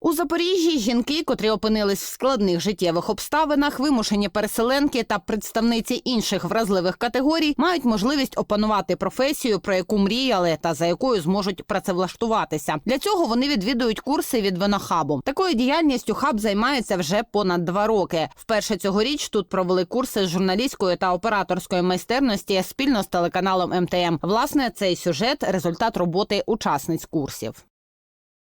У Запоріжжі жінки, котрі опинились в складних життєвих обставинах, вимушені переселенки та представниці інших вразливих категорій мають можливість опанувати професію, про яку мріяли та за якою зможуть працевлаштуватися. Для цього вони відвідують курси від винохабу. Такою діяльністю хаб займається вже понад два роки. Вперше цьогоріч тут провели курси з журналістської та операторської майстерності спільно з телеканалом МТМ. Власне, цей сюжет результат роботи учасниць курсів.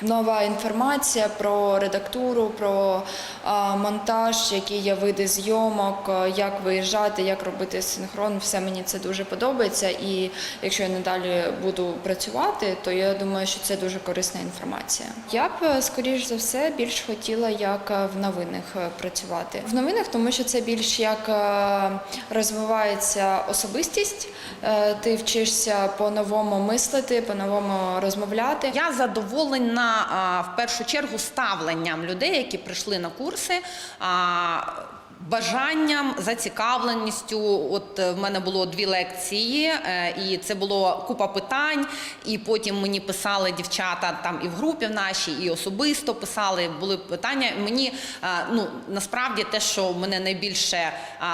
нова інформація про редактуру, про монтаж, які є види зйомок, е, як виїжджати, як робити синхрон. Все мені це дуже подобається. І якщо я надалі буду працювати, то я думаю, що це дуже корисна інформація. Я б, е, скоріш за все, більш хотіла як е, в новинах працювати. В новинах, тому що це більш як розвивається особистість, ти вчишся по-новому мислити, по-новому розмовляти. Я задоволена в першу чергу ставленням людей, які прийшли на курси. Бажанням, зацікавленістю, от е, в мене було дві лекції, е, і це було купа питань. І потім мені писали дівчата там і в групі в нашій, і особисто писали. Були питання. Мені е, ну насправді те, що мене найбільше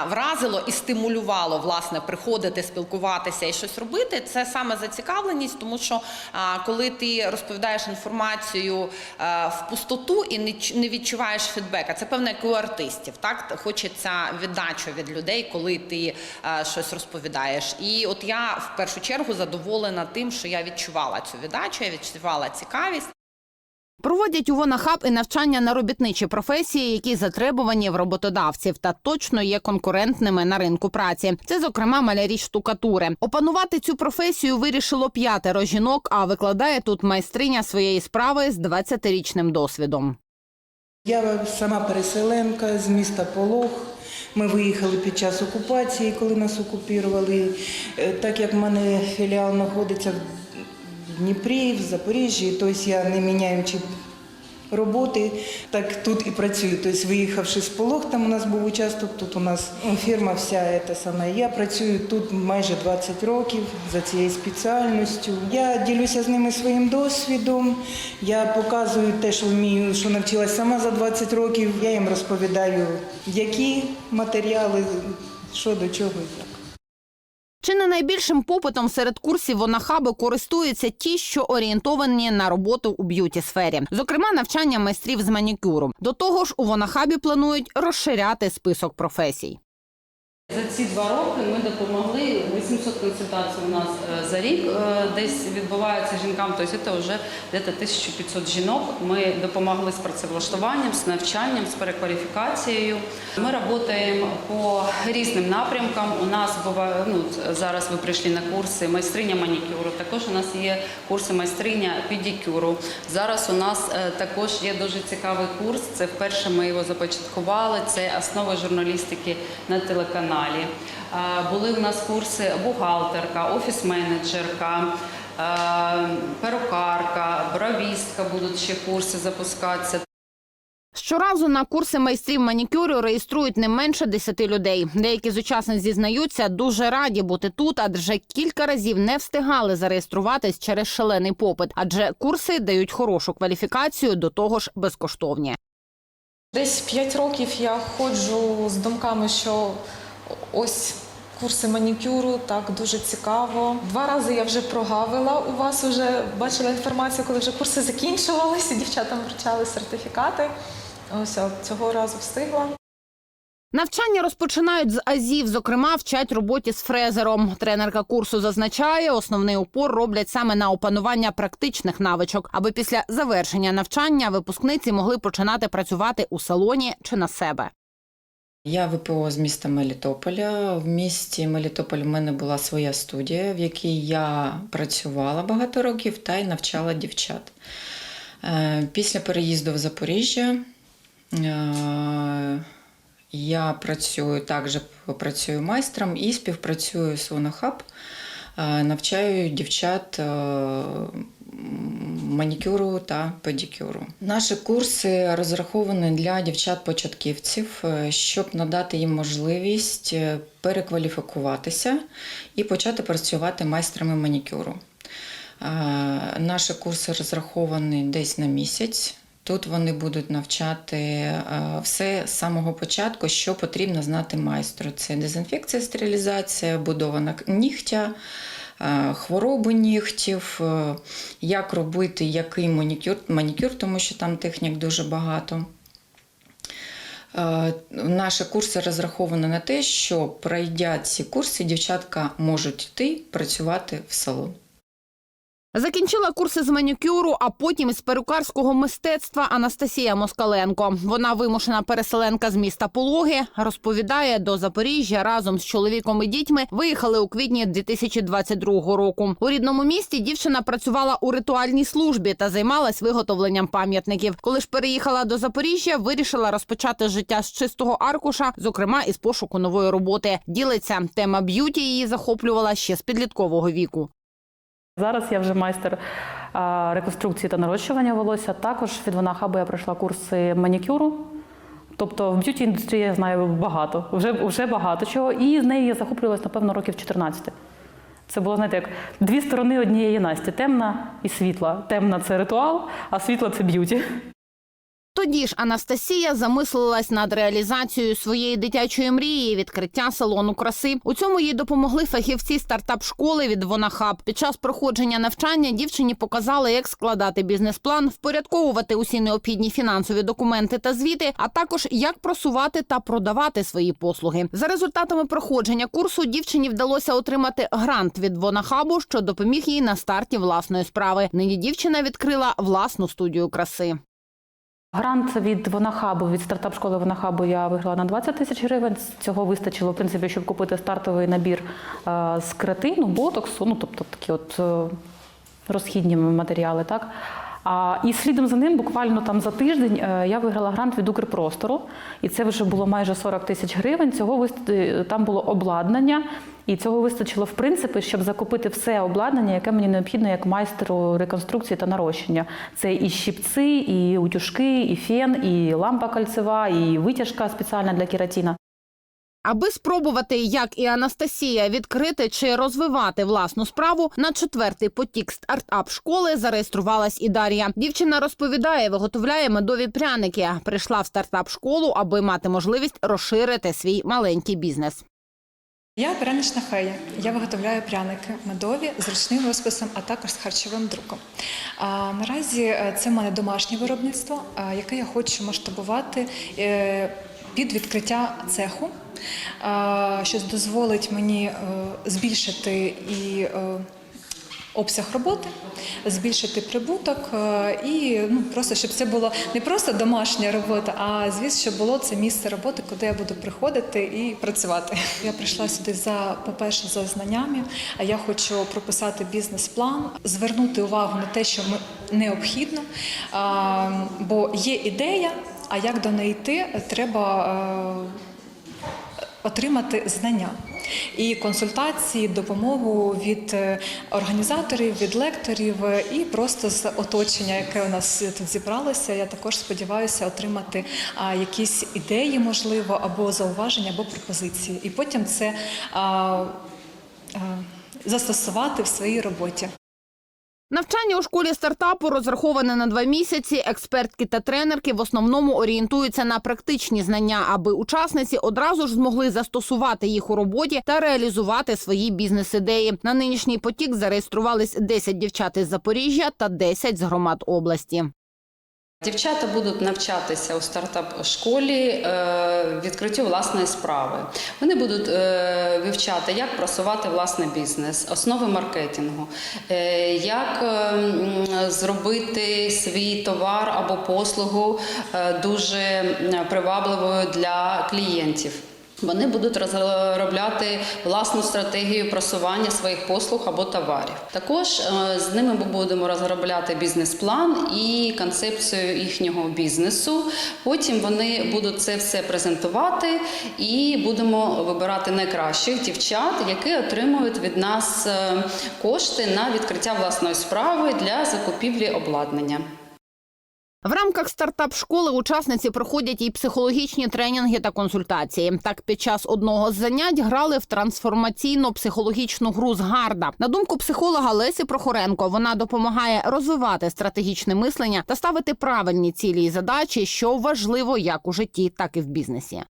вразило і стимулювало власне приходити, спілкуватися і щось робити, це саме зацікавленість, тому що коли ти розповідаєш інформацію в пустоту і не, відчуваєш фідбека, це певно як у артистів. Так хочеться віддачу від людей, коли ти а, щось розповідаєш. І от я в першу чергу задоволена тим, що я відчувала цю віддачу, я відчувала цікавість. Проводять у Вонахаб і навчання на робітничі професії, які затребувані в роботодавців та точно є конкурентними на ринку праці. Це, зокрема, малярі штукатури. Опанувати цю професію вирішило п'ятеро жінок, а викладає тут майстриня своєї справи з 20-річним досвідом. Я сама переселенка з міста Полог. Ми виїхали під час окупації, коли нас окупували. Е, Так як в мене філіал знаходиться в Дніпрі, в Запоріжжі, тобто я не міняючи роботи, так тут і працюю. Тобто, виїхавши з Полог, там у нас був участок, тут у нас фірма вся та саме. Я працюю тут майже 20 років за цією спеціальністю. Я ділюся з ними своїм досвідом. Я показую те, що вмію, що навчилася сама за 20 років. Я їм розповідаю, які матеріали, що до чого і як. Чи не найбільшим попитом серед курсів Вонахаби користуються ті, що орієнтовані на роботу у б'юті сфері, зокрема навчання майстрів з манікюру. До того ж, у Вонахабі планують розширяти список професій. За ці два роки ми допомогли 800 консультацій у нас е, за рік е, десь відбувається жінкам, тобто це вже десь 1500 жінок. Ми допомогли з працевлаштуванням, з навчанням, з перекваліфікацією. Ми працюємо по різним напрямкам. У нас буває ну зараз ви прийшли на курси майстриня манікюру. Також у нас є курси майстриня педикюру. Зараз у нас е, також є дуже цікавий курс. Це вперше ми його започаткували. Це основи журналістики на телеканалі. Е, Були у нас курси бухгалтерка, офіс-менеджерка. е, Перукарка, бровістка будуть ще курси запускатися. Щоразу на курси майстрів манікюру реєструють не менше 10 людей. Деякі з учасниць зізнаються, дуже раді бути тут, адже кілька разів не встигали зареєструватись через шалений попит, адже курси дають хорошу кваліфікацію, до того ж безкоштовні. Десь 5 років я ходжу з думками, що ось курси манікюру, так дуже цікаво. Два рази я вже прогавила у вас, вже бачила інформацію, коли вже курси закінчувалися, дівчатам вручали сертифікати. Ось цього разу встигла. Навчання розпочинають з азів, зокрема, вчать роботі з фрезером. Тренерка курсу зазначає, основний упор роблять саме на опанування практичних навичок, аби після завершення навчання випускниці могли починати працювати у салоні чи на себе. Я ВПО з міста Мелітополя. В місті Мелітополь в мене була своя студія, в якій я працювала багато років та й навчала дівчат. Е, Після переїзду в Запоріжжя е, я працюю також працюю майстром і співпрацюю з Вонахаб, Е, навчаю дівчат манікюру та педикюру. Наші курси розраховані для дівчат-початківців, е, щоб надати їм можливість е, перекваліфікуватися і почати працювати майстрами манікюру. Е, наші курси розраховані десь на місяць. Тут вони будуть навчати все з самого початку, що потрібно знати майстру. Це дезінфекція, стерилізація, будова нак- нігтя, хвороби нігтів, е, як робити який манікюр, манікюр, тому що там технік дуже багато. Е, Наші курси розраховані на те, що пройдять ці курси, дівчатка можуть йти працювати в салон. Закінчила курси з манікюру, а потім із перукарського мистецтва Анастасія Москаленко. Вона вимушена переселенка з міста Пологи. Розповідає, до Запоріжжя разом з чоловіком і дітьми виїхали у квітні 2022 року. У рідному місті дівчина працювала у ритуальній службі та займалась виготовленням пам'ятників. Коли ж переїхала до Запоріжжя, вирішила розпочати життя з чистого аркуша, зокрема із пошуку нової роботи. Ділиться тема б'юті її захоплювала ще з підліткового віку. Зараз я вже майстер реконструкції та нарощування волосся. Також від вона хабу я пройшла курси манікюру. Тобто в б'юті індустрії я знаю багато, вже, вже багато чого. І з нею я захоплювалася, напевно, років 14. Це було, знаєте, як дві сторони однієї Насті: темна і світла. Темна це ритуал, а світла це б'юті. Тоді ж Анастасія замислилась над реалізацією своєї дитячої мрії відкриття салону краси. У цьому їй допомогли фахівці стартап-школи від Вонахаб. Під час проходження навчання дівчині показали, як складати бізнес-план, впорядковувати усі необхідні фінансові документи та звіти, а також як просувати та продавати свої послуги. За результатами проходження курсу дівчині вдалося отримати грант від Вонахабу, що допоміг їй на старті власної справи. Нині дівчина відкрила власну студію краси. Грант від Вонахабу, від стартап-школи Вонахабу я виграла на 20 тисяч гривень. Цього вистачило, в принципі, щоб купити стартовий набір е, з кретину, ботоксу, ну тобто такі от е, розхідні матеріали. Так? А, і слідом за ним, буквально там за тиждень, е, я виграла грант від Укрпростору, і це вже було майже 40 тисяч гривень. Цього е, там було обладнання, і цього вистачило в принципі, щоб закупити все обладнання, яке мені необхідно як майстеру реконструкції та нарощення. Це і щипці, і утюжки, і фен, і лампа кольцева, і витяжка спеціальна для кератіна. Аби спробувати, як і Анастасія, відкрити чи розвивати власну справу, на четвертий потік стартап школи зареєструвалась і Дар'я. Дівчина розповідає, виготовляє медові пряники. Прийшла в стартап школу, аби мати можливість розширити свій маленький бізнес. Я прянична фея. Я виготовляю пряники медові з ручним розписом, а також з харчовим друком. А, наразі е, це в мене домашнє виробництво, яке я хочу масштабувати е, під відкриття цеху, що дозволить мені е, збільшити і е, обсяг роботи, збільшити прибуток е, і ну просто щоб це було не просто домашня робота, а звісно, щоб було це місце роботи, куди я буду приходити і працювати. Я прийшла сюди за, по-перше, за знаннями. А я хочу прописати бізнес-план, звернути увагу на те, що необхідно, бо є ідея. А як до неї йти, треба е, отримати знання і консультації, допомогу від е, організаторів, від лекторів е, і просто з оточення, яке у нас тут зібралося. Я також сподіваюся отримати якісь ідеї, можливо, або зауваження, або пропозиції, і потім це а, а, застосувати в своїй роботі. Навчання у школі стартапу розраховане на два місяці. Експертки та тренерки в основному орієнтуються на практичні знання, аби учасниці одразу ж змогли застосувати їх у роботі та реалізувати свої бізнес-ідеї. На нинішній потік зареєструвались 10 дівчат із Запоріжжя та 10 з громад області. Дівчата будуть навчатися у стартап-школі е, відкриттю власної справи. Вони будуть е, вивчати, як просувати власний бізнес, основи маркетингу, е, як зробити свій товар або послугу дуже привабливою для клієнтів. Вони будуть розробляти власну стратегію просування своїх послуг або товарів. Також е, з ними ми будемо розробляти бізнес-план і концепцію їхнього бізнесу. Потім вони будуть це все презентувати і будемо вибирати найкращих дівчат, які отримують від нас е, кошти на відкриття власної справи для закупівлі обладнання. В рамках стартап школи учасниці проходять і психологічні тренінги та консультації. Так, під час одного з занять грали в трансформаційно-психологічну гру з гарда. На думку психолога Лесі Прохоренко, вона допомагає розвивати стратегічне мислення та ставити правильні цілі і задачі, що важливо як у житті, так і в бізнесі.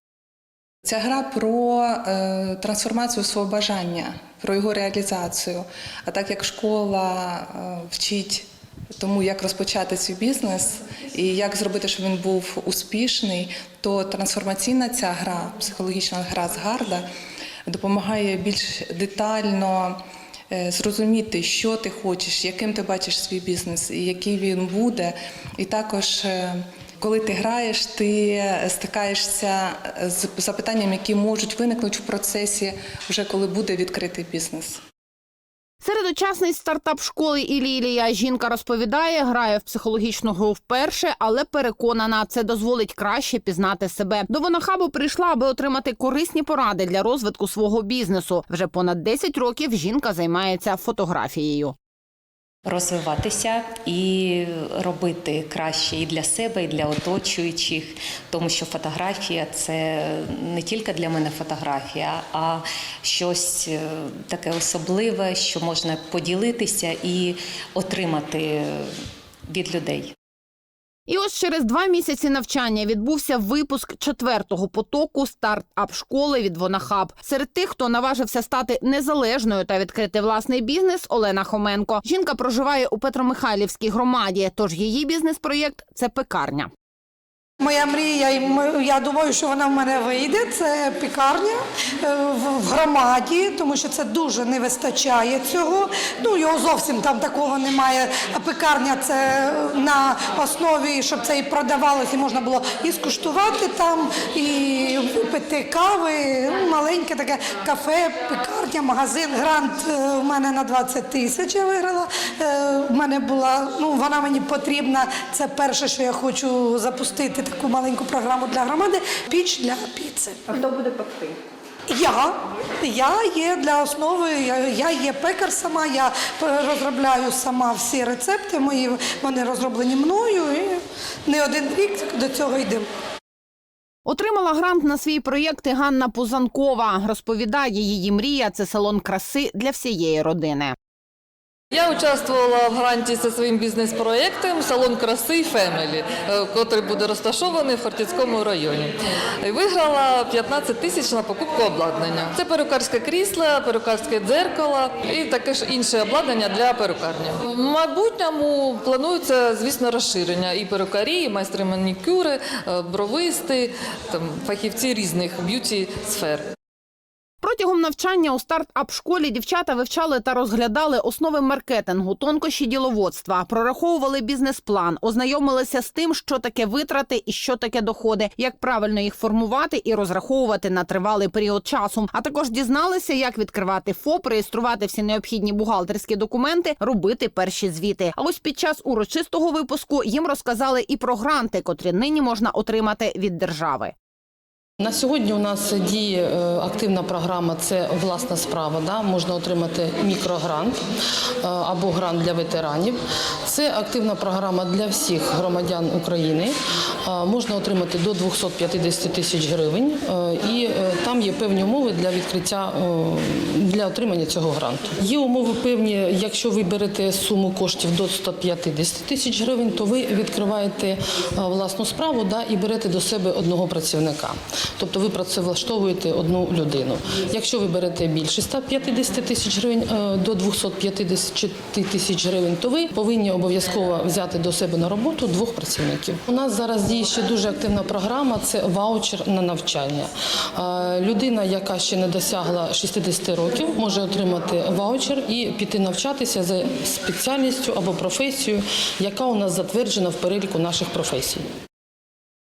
Ця гра про е, трансформацію свого бажання, про його реалізацію. А так як школа е, вчить тому, як розпочати свій бізнес і як зробити, щоб він був успішний, то трансформаційна ця гра, психологічна гра з гарда, допомагає більш детально е, зрозуміти, що ти хочеш, яким ти бачиш свій бізнес, і який він буде. І також, е, коли ти граєш, ти стикаєшся з запитаннями, які можуть виникнути в процесі, вже коли буде відкритий бізнес. Серед учасниць стартап школи Ілілія жінка розповідає, грає в психологічну гру вперше, але переконана, це дозволить краще пізнати себе. До Вонахабу прийшла, аби отримати корисні поради для розвитку свого бізнесу. Вже понад 10 років жінка займається фотографією. Розвиватися і робити краще і для себе, і для оточуючих, тому що фотографія це не тільки для мене фотографія, а щось е, таке особливе, що можна поділитися і отримати від людей. І ось через два місяці навчання відбувся випуск четвертого потоку стартап школи від Вонахаб. Серед тих, хто наважився стати незалежною та відкрити власний бізнес, Олена Хоменко. Жінка проживає у Петромихайлівській громаді, тож її бізнес-проєкт це пекарня. Моя мрія, я думаю, що вона в мене вийде. Це пікарня е, в в громаді, тому що це дуже не вистачає цього. Ну його зовсім там такого немає. А пекарня це на основі, щоб це і продавалося, і можна було і скуштувати там, і пити кави. Ну, Маленьке таке кафе, пекарня, магазин. Грант е, у мене на 20 тисяч виграла. Е, У мене була, ну вона мені потрібна. Це перше, що я хочу запустити таку маленьку програму для громади. Піч для піци. А хто буде пекти? Я. Я є для основи, я, я є пекар сама, я розробляю сама всі рецепти мої, вони розроблені мною і не один рік до цього йдемо. Отримала грант на свій проєкт і Ганна Пузанкова. Розповідає, її мрія це салон краси для всієї родини. Я участвувала в гранті зі своїм бізнес-проєктом салон краси Фемелі, який буде розташований в Хортицькому районі. Виграла 15 тисяч на покупку обладнання. Це перукарське крісло, перукарське дзеркало і таке ж інше обладнання для перукарні. В майбутньому планується, звісно, розширення і перукарі, і майстри манікюри, е, бровисти, там фахівці різних б'юті сфер. Протягом навчання у стартап-школі дівчата вивчали та розглядали основи маркетингу, тонкощі діловодства, прораховували бізнес-план, ознайомилися з тим, що таке витрати і що таке доходи, як правильно їх формувати і розраховувати на тривалий період часу. А також дізналися, як відкривати ФОП, реєструвати всі необхідні бухгалтерські документи, робити перші звіти. А ось під час урочистого випуску їм розказали і про гранти, котрі нині можна отримати від держави. На сьогодні у нас діє е, активна програма це власна справа. Да? Можна отримати мікрогрант е, або грант для ветеранів. Це активна програма для всіх громадян України. Е, Можна отримати до 250 тисяч гривень, і там є певні умови для відкриття для отримання цього гранту. Є умови певні, якщо ви берете суму коштів до 150 тисяч гривень, то ви відкриваєте власну справу да, і берете до себе одного працівника. Тобто ви працевлаштовуєте одну людину. Якщо ви берете більше 150 тисяч гривень е, до 250 тисяч гривень, то ви повинні обов'язково взяти до себе на роботу двох працівників. У нас зараз діє ще дуже активна програма це ваучер на навчання. Е, Людина, яка ще не досягла 60 років, може отримати ваучер і піти навчатися за спеціальністю або професією, яка у нас затверджена в переліку наших професій.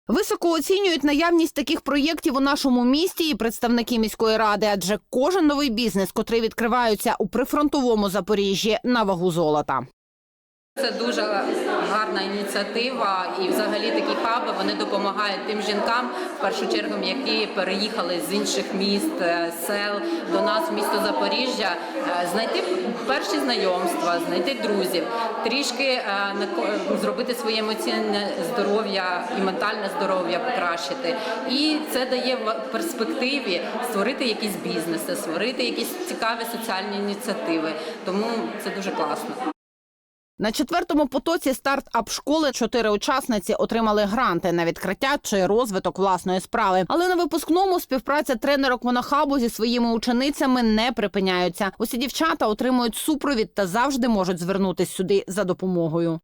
Високо оцінюють наявність таких проєктів у нашому місті і представники міської ради, адже кожен новий бізнес, котрий відкриваються у прифронтовому Запоріжжі, на вагу золота. Це дуже гарна ініціатива, і взагалі такі хаби вони допомагають тим жінкам, в першу чергу, які переїхали з інших міст, е, сел до нас, в місто Запоріжжя, е, знайти перші знайомства, знайти друзів, трішки е, зробити своє емоційне здоров'я і ментальне здоров'я покращити. І це дає в перспективі створити якісь бізнеси, створити якісь цікаві соціальні ініціативи. Тому це дуже класно. На четвертому потоці стартап школи чотири учасниці отримали гранти на відкриття чи розвиток власної справи. Але на випускному співпраця тренерок монохабу зі своїми ученицями не припиняються. Усі дівчата отримують супровід та завжди можуть звернутись сюди за допомогою.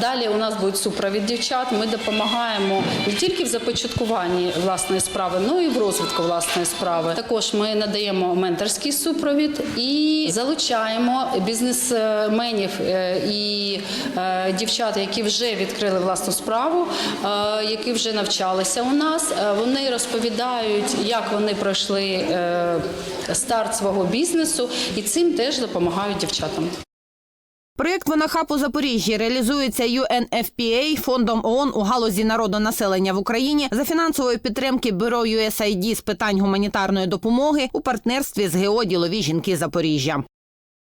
Далі у нас буде супровід дівчат. Ми допомагаємо не тільки в започаткуванні власної справи, але й в розвитку власної справи. Також ми надаємо менторський супровід і залучаємо бізнесменів е, і е, дівчат, які вже відкрили власну справу, е, які вже навчалися у нас. Вони розповідають, як вони пройшли старт свого бізнесу, і цим теж допомагають дівчатам. Проєкт «Монахаб» у Запоріжжі реалізується UNFPA, фондом ООН у галузі народонаселення в Україні за фінансової підтримки бюро USAID з питань гуманітарної допомоги у партнерстві з ГО «Ділові жінки Запоріжжя.